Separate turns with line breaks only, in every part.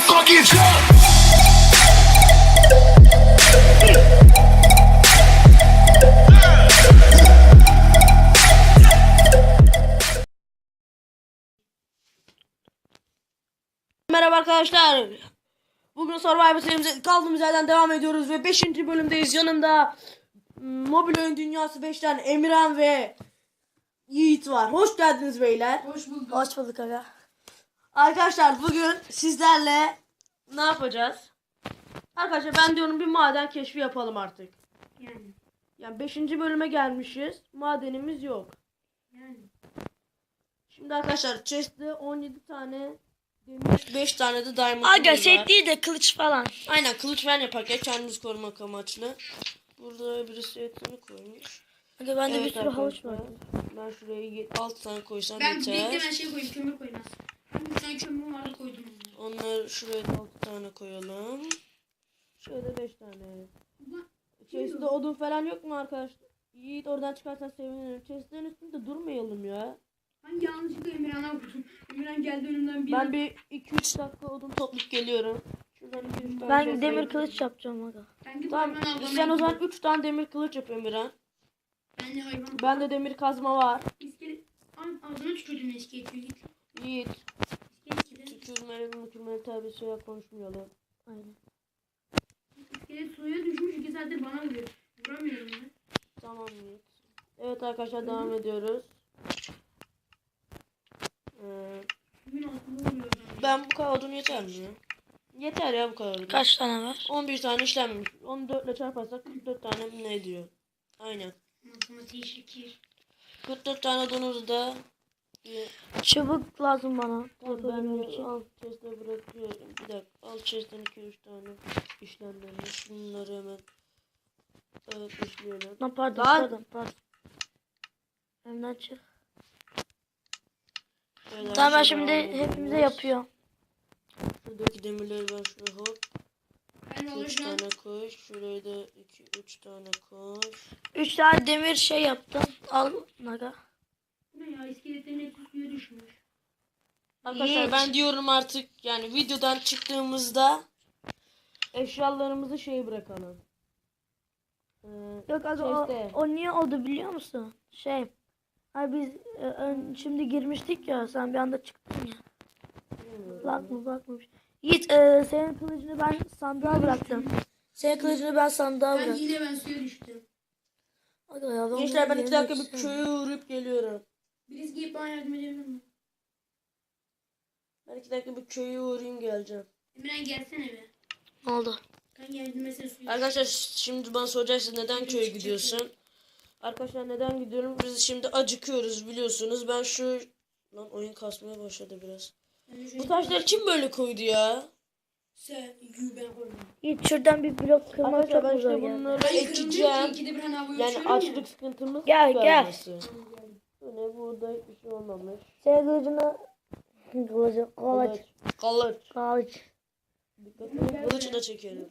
fucking.
Merhaba arkadaşlar. Bugün Survivor serimize kaldığımız yerden devam ediyoruz ve 5. bölümdeyiz. Yanımda Mobil Oyun Dünyası 5'ten Emirhan ve Yiğit var. Hoş geldiniz beyler.
Hoş bulduk.
Hoş bulduk aga. Arkadaşlar bugün sizlerle ne yapacağız? Arkadaşlar ben diyorum bir maden keşfi yapalım artık.
Yani.
Yani 5. bölüme gelmişiz. Madenimiz yok.
Yani.
Şimdi arkadaşlar chest'te 17 tane demir 5 tane de diamond
Aga set değil de kılıç falan.
Aynen kılıç falan yaparken kendimizi korumak amaçlı. Burada birisi etini koymuş.
Aga bende bir
Evet
sürü havuç var.
Ben şuraya 6 tane koysam
Ben
yeter.
bekle ben şey koyayım kömür. Ben bir tane kömür vardı koydum.
Onları şuraya 6 tane koyalım. Şöyle 5 tane. Chest'te odun falan yok mu arkadaşlar? Yiğit oradan çıkarsan sevinirim. Chest'lerin üstünde durmayalım ya.
Ben yanlışlıkla Emirhan'a vurdum. Emirhan geldi önümden bir...
Ben bir 2-3 dakika odun toplayıp geliyorum. Şuradan 2-3 tane
Ben
chest
demir
alayım.
kılıç yapacağım aga.
Ben
Tamam
hayvan avlamaya
sen o zaman
gidiyorum.
3 tane demir kılıç yap Emirhan.
Ben de hayvan...
Ben de demir kazma var.
İskelet... Ağzına tükürdüm iskelet git.
Yiğit. Tükürmeli mükürmeli tabi şey konuşmayalım.
Aynen.
İskelet suya düşmüş iki saattir bana vuruyor. Vuramıyorum ben.
Tamam Yiğit. Evet arkadaşlar devam ediyoruz. Ee, ben bu kadar odun yeter mi? Yeter ya bu kadar odun.
Kaç tane var?
11 tane işlenmiş. 14 ile çarparsak 44 tane ne ediyor? Aynen.
Matematiği şekir.
44 tane odunumuzu da
Çubuk lazım bana.
Tamam, ben
için.
al chest'e bırakıyorum. Bir dakika al chest'ten 2-3 tane işlemlerini. Bunları hemen evet işleyelim.
Lan pardon
Lan!
pardon pardon. Hemen çık.
Şöyle
Tamam ben
aşağı
şimdi hepimize yapıyor.
Şuradaki demirleri ben şuraya hop
Ben de
3
olacağım.
tane koy. Şuraya da 2-3 tane koy.
Üç tane demir şey yaptım. Al Naga.
Ya iskeletlerin hepsi suya düşmüş.
Arkadaşlar
Yiğit.
ben diyorum artık yani videodan çıktığımızda eşyalarımızı şey bırakalım. Ee,
Yok aga o, o niye oldu biliyor musun? Şey. Ay biz e, ön- şimdi girmiştik ya sen bir anda çıktın ya. Bak mı bak mı. Yiğit e, senin kılıcını ben sandığa bıraktım. Senin kılıcını ben sandığa
Ben
bıraktım.
hile ben suya düştüm.
Aga ya,
Gençler ben
bunu
2 dakika
yemek
bir
istemiyorum.
köye uğrayıp geliyorum.
Birisi gelip bana yardım edebilir mi?
Ben 2 dakika bir köye uğrayayım geleceğim.
Emirhan gelsene be.
Ne oldu?
Ben yardım etsene suya.
Arkadaşlar şimdi bana soracaksınız neden köye gidiyorsun? Arkadaşlar neden gidiyorum? Biz şimdi acıkıyoruz biliyorsunuz. Ben şu lan oyun kasmaya başladı biraz. Bu taşları kim böyle koydu ya?
Sen yü ben koydum.
Yiğit şuradan bir blok kırmak
Arkadaşlar
çok
ben
güzel
işte
geldi.
bunları
Ben kırılmıyor ki
ekeceğim.
ikide bir hani havaya
Yani
uçuyorum
açlık
ya.
sıkıntımız
Gel, gel.
Bu ne burada hiçbir şey olmamış.
Senin kılıcını kılıcı kılıç
Kılıç. Kılıç.
kılıç.
Dikkat edin. Kılıcı da çekelim.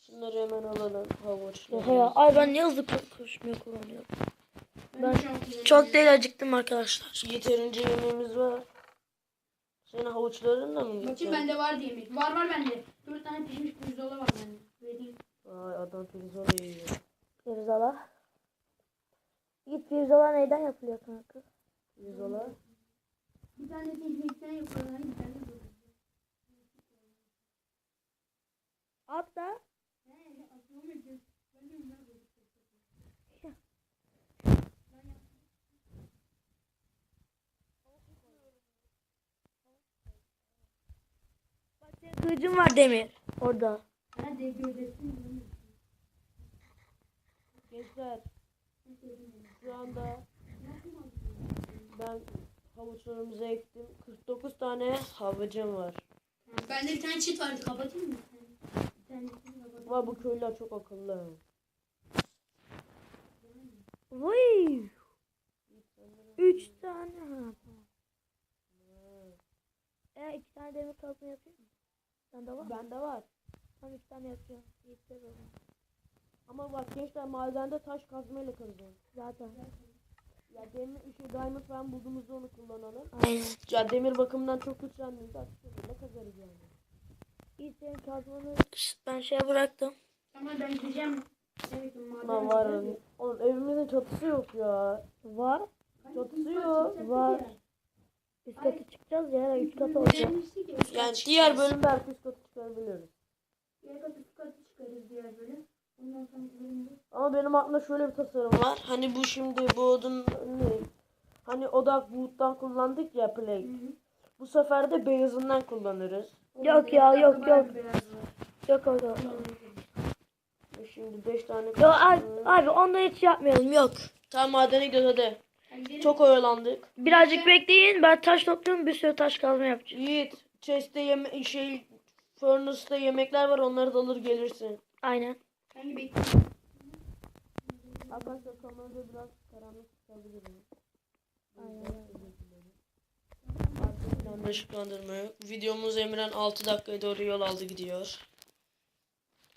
Şunları hemen alalım. Havuç.
Oha ya. Ay ben ne hızlı ko- koşmaya kullanıyorum.
Ben.
Çok değil acıktım arkadaşlar.
Yeterince yemeğimiz var. Senin havuçların da mı
Bakayım bende var diye yemek. Var var bende. Dört tane pişmiş pirzola var bende. Vereyim.
Ay adam pirzola yiyor.
Pirzola. Git pirzola neyden yapılıyor kanka?
Pirzola.
Bir tane pişmişten yapıyorlar. Bir tane de
Hatta Kılıcım var demir orada.
Hadi gövdesin.
Gençler şu anda ben havuçlarımızı ektim. 49 tane havucum var.
Bende bir tane çit vardı. Kapatayım mı? Bir tane kapatayım.
Ama bu köylüler çok akıllı.
Vay. Üç tane. E iki tane demir kazma yapayım mı? Sende var?
Bende var.
Tamam iki tane yapıyorum. Yeter o.
Ama bak gençler madende taş kazmayla kazacağım.
Zaten.
Ya demir şey diamond falan bulduğumuzda onu kullanalım.
Aynen.
Ya demir bakımından çok güçlendiğinde artık şöyle kazarız yani.
Yiğit senin kazmanı ben şeye bıraktım.
Ama ben gideceğim. Evet,
Lan var. Oğlum evimizin çatısı yok ya.
Var.
Çatısı yok.
Var. Üst katı çıkacağız ya. Üç katı olacak.
Yani diğer bölümde herkes katı çıkarabiliyoruz.
Diğer katı üst katı çıkarız diğer bölüm.
Ama benim aklımda şöyle bir tasarım var. Hani bu şimdi bu odun ne? Hani odak boot'tan kullandık ya play. Bu sefer de beyazından kullanırız.
Yok ya yok yok. Yok yok yok.
Ve Şimdi 5 tane
Yo, abi, abi onu hiç yapmayalım yok.
Tamam madene gidiyoruz hadi. Çok oyalandık.
Birazcık bekleyin ben taş topluyorum bir sürü taş kazma yapacağım.
Yiğit, chest'te yeme şey furnace'da yemekler var onları da alır gelirsin.
Aynen.
Hangi bekliyorum?
Arkadaşlar kamerada biraz karanlık çıkabilirim. Artık planda ışıklandırma yok. Videomuz Emren 6 dakikaya doğru yol aldı gidiyor.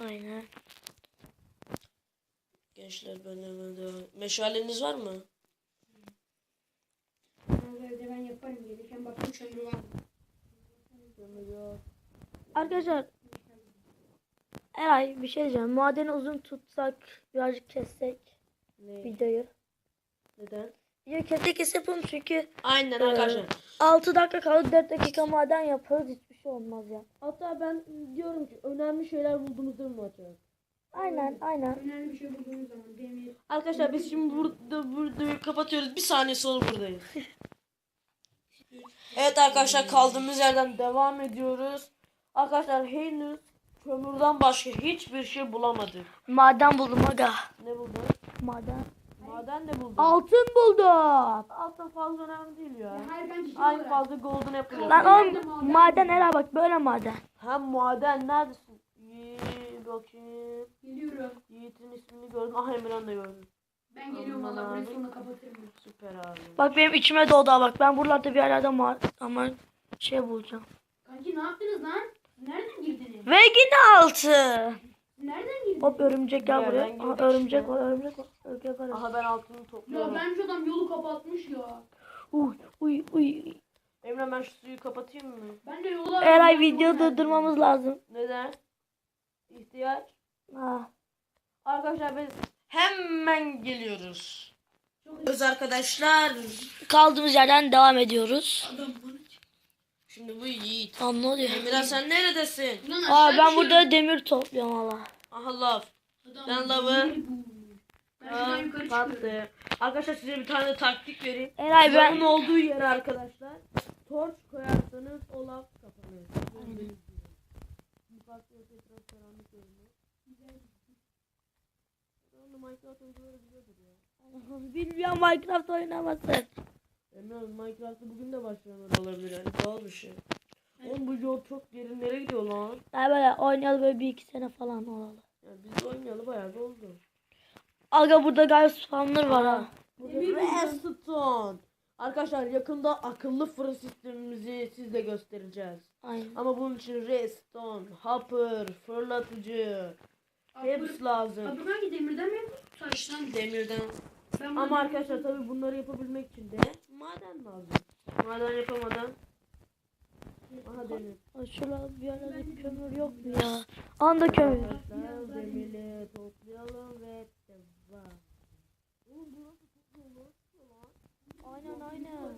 Aynen.
Gençler ben hemen devam. Meşaleniz var mı?
Ben evde ben yaparım gelirken bakın kömür var. mı?
Arkadaşlar Eray bir şey diyeceğim. Madeni uzun tutsak birazcık kessek
Ne?
videoyu.
Neden?
Ya kese kese yapalım çünkü
Aynen
Ee,
arkadaşlar.
6 dakika kaldı 4 dakika maden yaparız hiçbir şey olmaz ya.
Hatta ben diyorum ki önemli şeyler bulduğumuzda mı açacağız?
Aynen aynen.
Önemli bir şey bulduğumuz zaman demir.
Arkadaşlar biz şimdi burada burada kapatıyoruz. Bir saniye sonra buradayız. evet arkadaşlar kaldığımız yerden devam ediyoruz. Arkadaşlar henüz kömürden başka hiçbir şey bulamadık.
Maden buldum aga.
Ne buldun?
Maden.
Maden de buldum.
Altın buldum.
Altın fazla önemli değil ya.
Ya hayır ben çiçek
Aynı
olarak.
fazla golden apple
Lan oğlum maden Eray bak böyle maden.
Ha maden neredesin? İyi bakayım.
Geliyorum.
Yiğit'in ismini gördüm. Ah Emirhan da gördüm.
Ben geliyorum valla burayı sonra kapatırım.
Süper abi.
Bak benim içime doğdu ha bak ben buralarda bir yerlerde ma ama şey bulacağım.
Kanki ne yaptınız lan? Nereden girdiniz?
Ve yine altı.
Nereden girdiniz?
Hop örümcek gel buraya. Aha,
girdik
örümcek
işte.
var örümcek var. Örümcek var.
Aha ben altını
Ya
topluyorum.
bence adam yolu kapatmış ya.
Uy uy uy.
Emre ben şu suyu kapatayım mı?
Ben de yola...
Eray video durdurmamız lazım.
Neden? İhtiyaç.
Ah.
Arkadaşlar biz hemen geliyoruz. Öz arkadaşlar.
Kaldığımız yerden devam ediyoruz.
Adam bana
Şimdi bu Yiğit.
Tamam ne oluyor?
Emirhan sen neredesin?
Aa ben burada demir topluyorum valla.
Aha lav. Ben lavı-
çıkıyorum.
Kattı. Arkadaşlar size bir tane taktik vereyim.
Eray ben
Lavın olduğu yere arkadaşlar torç koyarsanız o lav ya.
bilmiyorum Minecraft oynamasın.
Emre Minecraft'ta bugün de başlayanlar olabilir yani doğal bir şey. Oğlum bu yol çok derinlere gidiyor lan.
Ya böyle oynayalı böyle bir iki sene falan olalı.
Yani biz de oynayalı bayağı da oldu.
Aga burada gayet spawner var ha.
Burada Redstone. Arkadaşlar yakında akıllı fırın sistemimizi sizle göstereceğiz.
Aynen.
Ama bunun için redstone, hopper, fırlatıcı hepsi lazım.
Abi hangi demirden mi? Taştan.
Demirden.
Ben bunu
Ama arkadaşlar tabii bunları yapabilmek için de maden lazım. Maden yapamadan Aha demir.
Aa, Şurada bir yerlerde kömür yok mu ya? Anda kömür.
Arkadaşlar demiri toplayalım ve devam.
Aynen aynen.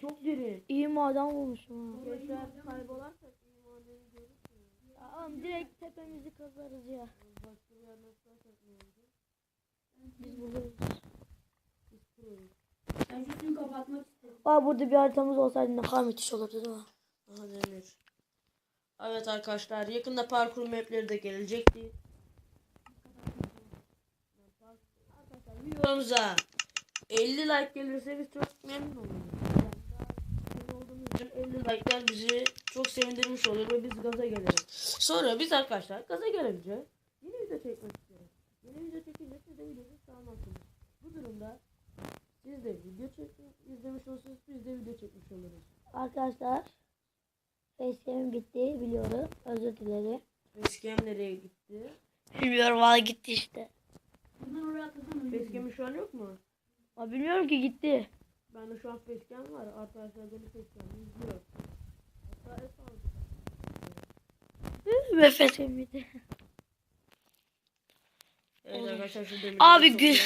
Çok derin.
İyi maden bulmuşum ha.
Gençler kaybolarsak iyi madeni görürsünüz.
Ya oğlum direkt tepemizi kazarız ya.
Başka bir ne olacak?
Biz buluruz.
Ben suyu kapatmak istedim.
Aa burada bir haritamız olsaydı ne kadar müthiş olurdu değil mi?
Aha demir. Evet arkadaşlar yakında parkur mapleri de gelecekti. Videomuza 50 like gelirse biz çok memnun oluruz. Biz olduğumuz için 50 like'lar bizi çok sevindirmiş olur ve biz gaza geliriz. Sonra biz arkadaşlar gaza gelebileceğiz. Yeni video çekmek istiyoruz. Yeni video çekince siz de videoyu sağlarsınız. Bu durumda siz de video çekin, izlemiş olursunuz biz de video çekmiş oluruz.
Arkadaşlar Facecam'im bitti biliyorum. Özür dilerim.
Facecam nereye gitti?
Bilmiyorum valla gitti işte.
Facecam'in şu an yok mu?
Aa, bilmiyorum ki gitti.
Bende şu an facecam var. Arkadaşlar benim facecam'ım izliyor. Hatta en son-
ve fethemiydi.
Evet arkadaşlar şu
Abi gül.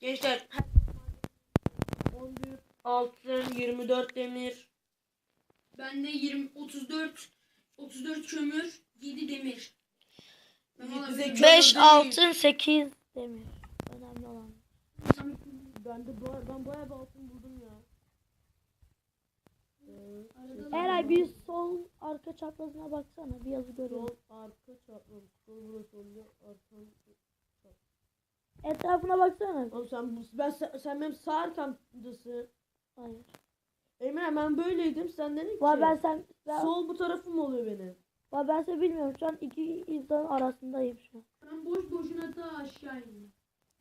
Gençler 11 altın 24 demir.
Bende 20 34 34 kömür, 7 demir. Ben
Bize
alabilirim.
kömür
5
değil.
altın 8 demir. Önemli olan.
Ben de bu ben bayağı bir altın buldum ya. Evet.
Arada
Eray bir sol arka çaprazına baksana bir yazı görüyorum.
Sol arka çarpmamış. Sol burası oluyor. Arka.
Etrafına baksana.
Oğlum sen, ben, sen, sen benim sağ arkamdasın.
Hayır.
Emre ben böyleydim. Sen dedin ki.
Vay ben sen ben,
Sol bu tarafım oluyor benim.
vay ben seni bilmiyorum. Şu an iki insanın arasındayım şu an.
Ben boş boşuna da aşağı indim.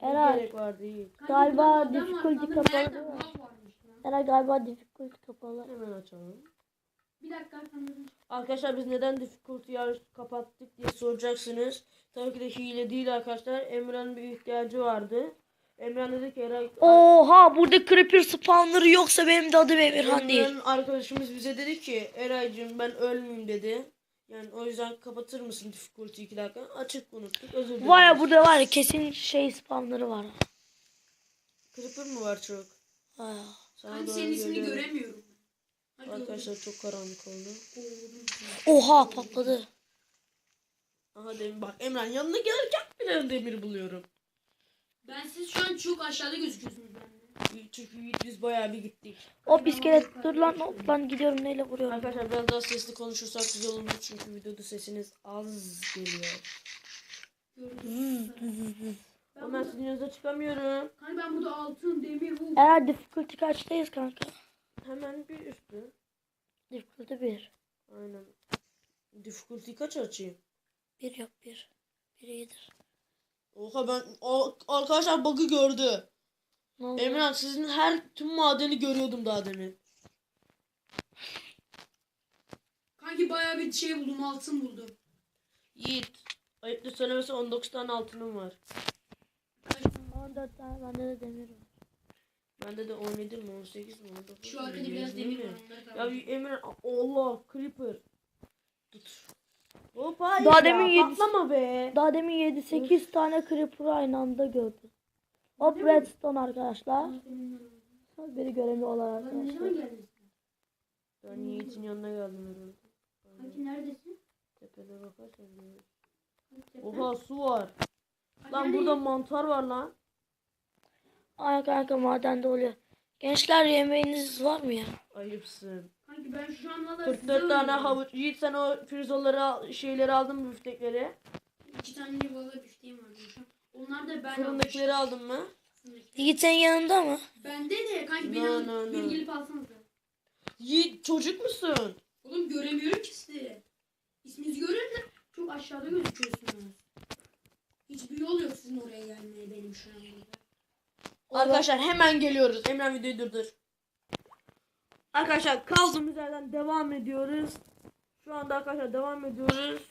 Ne
Eray.
gerek var değil.
Galiba
var,
difficulty kapalı. Eray galiba difficulty kapalı.
Hemen açalım.
Bir dakika kameranı.
Arkadaşlar biz neden difficulty yarış kapattık diye soracaksınız. Tabii ki de hile değil arkadaşlar. Emre'nin bir ihtiyacı vardı. Emre dedi ki Eray...
Oha burada creeper spawner'ı yoksa benim de adım Emirhan değil.
Emre'nin arkadaşımız bize dedi ki Eray'cığım ben ölmeyeyim dedi. Yani o yüzden kapatır mısın difficulty 2 dakika? Açık unuttuk. Özür dilerim.
Vay ya burada var ya kesin şey spawner'ı var.
Creeper mı var çok?
Kanka
doğru
senin ismini göremiyorum. Hadi
Arkadaşlar çok karanlık oldu.
Oha patladı.
Aha demir bak Emre'nin yanına gelirken bile demir buluyorum.
Ben siz şu an çok aşağıda gözüküyorsunuz bende.
Çünkü biz bayağı bir gittik.
Hop iskelet dur lan hop lan gidiyorum neyle vuruyorum.
Arkadaşlar biraz daha sesli konuşursak güzel olur çünkü videoda sesiniz az geliyor. Ama sizin yanınıza çıkamıyorum.
kanka ben burada altın, demir, bu.
Eray difficulty kaçtayız kanka?
Hemen bir üstü.
Difficulty 1.
Aynen. Difficulty kaç açayım?
1 yok 1. 1 iyidir.
Oha ben o, arkadaşlar bug'ı gördü. Emran sizin her tüm madeni görüyordum daha demin.
Kanki bayağı bir şey buldum, altın buldum.
Yiğit. Ayıptır söylemesi 19 tane altınım var.
14 tane bende de demir var.
Bende de 17 mi 18 mi 19
Şu arkada biraz
20
demir
mi?
var. onları
Ya. Emre Allah creeper. Tut. Hop hayır
Daha
ya,
demin yedi-
patlama be.
Daha demin 7-8 tane creeper aynı anda gördüm. Hop redstone arkadaşlar. Biri görevli olarak
Lan ne zaman
arkadaşlar.
geldin sen?
Ben Yiğit'in yanına geldim herhalde.
Kanki neredesin?
Tepede bakarsan
tepe.
Oha su var.
Kanki
Lan burada mantar var lan.
Ay kanka madende oluyor. Gençler yemeğiniz var mı ya?
Ayıpsın.
Kanki ben şu an valla
44
size
tane havuç. Yiğit sen o firzoları al- şeyleri aldın mı büftekleri?
İki tane valla büfteğim var. Onlar da ben
Fırındakileri aldın mı?
almıştım.
Yiğit senin yanında mı?
Bende de kanki beni
No,
alıp
no, no.
gelip alsanıza.
Yiğit çocuk musun?
Oğlum göremiyorum ki sizi. İsminizi görüyorum da çok aşağıda gözüküyorsunuz. Hiçbir yol yok sizin oraya gelmeye benim şu an.
Arkadaşlar hemen geliyoruz. Emren videoyu durdur. Arkadaşlar kaldığımız yerden devam ediyoruz. Şu anda arkadaşlar devam ediyoruz.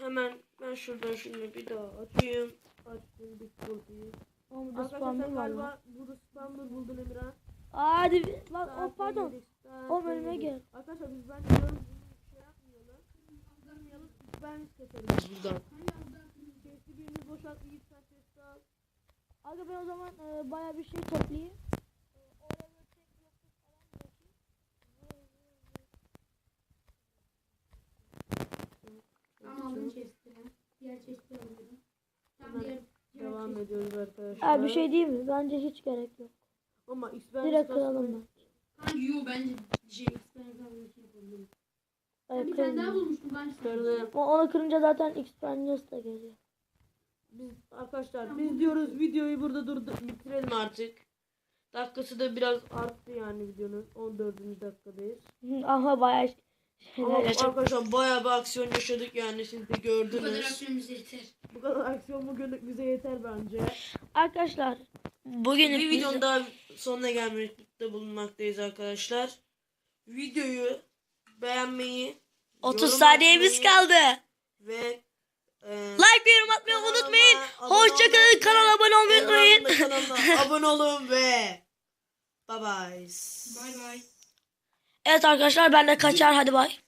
Hemen ben şuradan şunu bir daha. Açtım Discord'u.
Oğlum burada
Arkadaşlar sen galiba burada spawner buldun Emren.
Hadi bir- lan oh, pardon. Oğlum önüme gel.
Arkadaşlar biz yarın bunu şey yapmayalım. Yapmayalım. Ben keseriz buradan. Kesti birimiz boşalt Yiğit sen kesti al.
Aga ben o zaman e, baya bir şey toplayayım. E, oraya böyle tek blokta falan bırakayım.
Tamam aldım chest'i. Alıyorum. Diğer, diğer
Devam ediyoruz arkadaşlar.
Ha bir şey değil mi? Bence hiç gerek yok.
Ama ben
Direkt kıralım ben.
Kanki yo bence şey eksperimental bir şey yapabilirim. Ben bir tane daha bulmuştum ben.
Kırdım.
O- Onu kırınca zaten Xperience da geliyor.
Biz arkadaşlar biz diyoruz videoyu burada durdu bitirelim artık. Dakikası da biraz arttı yani videonun. 14. dakikadayız.
Aha baya
Ama arkadaşlar bayağı bir aksiyon yaşadık yani siz de
Bu kadar
gördünüz.
aksiyon bize yeter.
Bu kadar aksiyon bugünlük bize yeter bence.
Arkadaşlar bugün
Bir videonun daha sonuna gelmekte bulunmaktayız arkadaşlar. Videoyu beğenmeyi
30
yorum
saniyemiz kaldı.
Ve e,
Like ve yorum atmayı
kanalıma
unutmayın. Hoşçakalın. Kanala abone olmayı unutmayın.
Kanalına abone olun ve bye bye.
Bay bay.
Evet arkadaşlar ben de kaçar hadi bay.